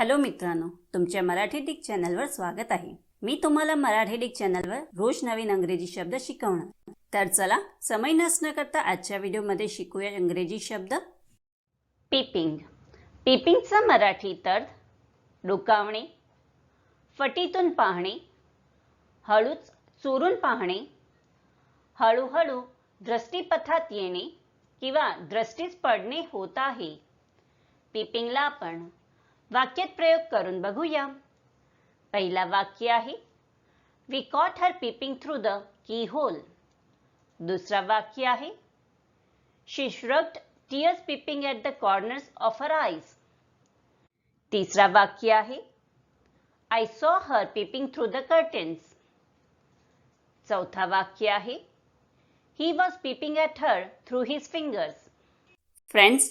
Hello मित्रांनो तुमच्या Marathi Dick चॅनलवर स्वागत आहे. मी तुम्हाला मराठी डिक चॅनलवर रोज नवीन अंग्रेजी शब्द शिकवणार. तर चला समय नसणं करता आजच्या व्हिडिओमध्ये शिकूया इंग्रजी शब्द. पिपिंग. पिपिंगचा मराठी तर डोकावणे फटीतून पाहणे हळूच चोरून पाहणे हळूहळू दृष्टीपथात येणे किंवा दृष्टीस पडणे होत आहे. पिपिंगला आपण वाक्यात प्रयोग करून बघूया. पहिला वाक्य आहे we caught her peeping through the keyhole दुसरा वाक्य आहे she shrugged tears peeping at the corners of her eyes तिसरा वाक्य आहे I saw her peeping through the curtains चौथा वाक्य आहे he was peeping at her through his fingers friends